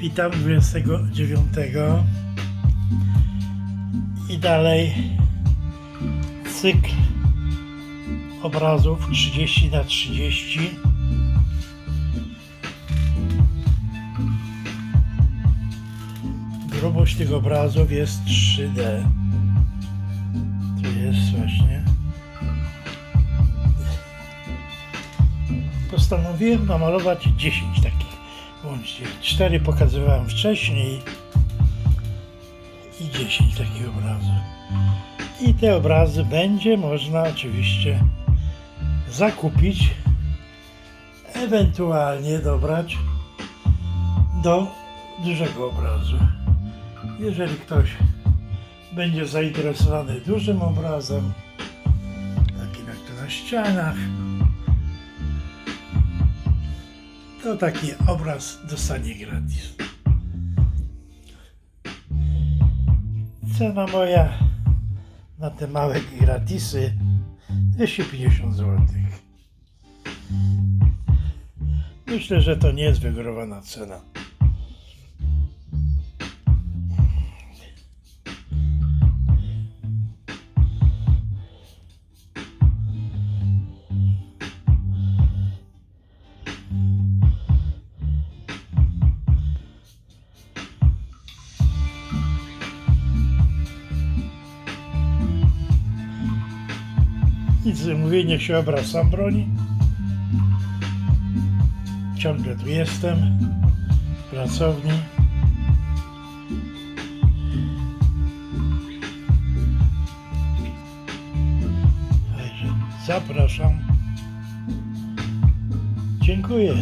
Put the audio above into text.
Witam 29 i dalej cykl obrazów 30 na 30 Grubość tych obrazów jest 3D. Tu jest właśnie. Postanowiłem namalować 10 takich łącznie. 4 pokazywałem wcześniej i 10 takich obrazów. I te obrazy będzie można oczywiście zakupić, ewentualnie dobrać do dużego obrazu. Jeżeli ktoś będzie zainteresowany dużym obrazem, takim jak to na ścianach, to taki obraz dostanie gratis. Cena moja na te małe gratisy 250 zł. Myślę, że to nie jest wygórowana cena. Nic nie mówię, niech się obraz sam broni. Ciągle tu jestem, w pracowni. Zapraszam. Dziękuję.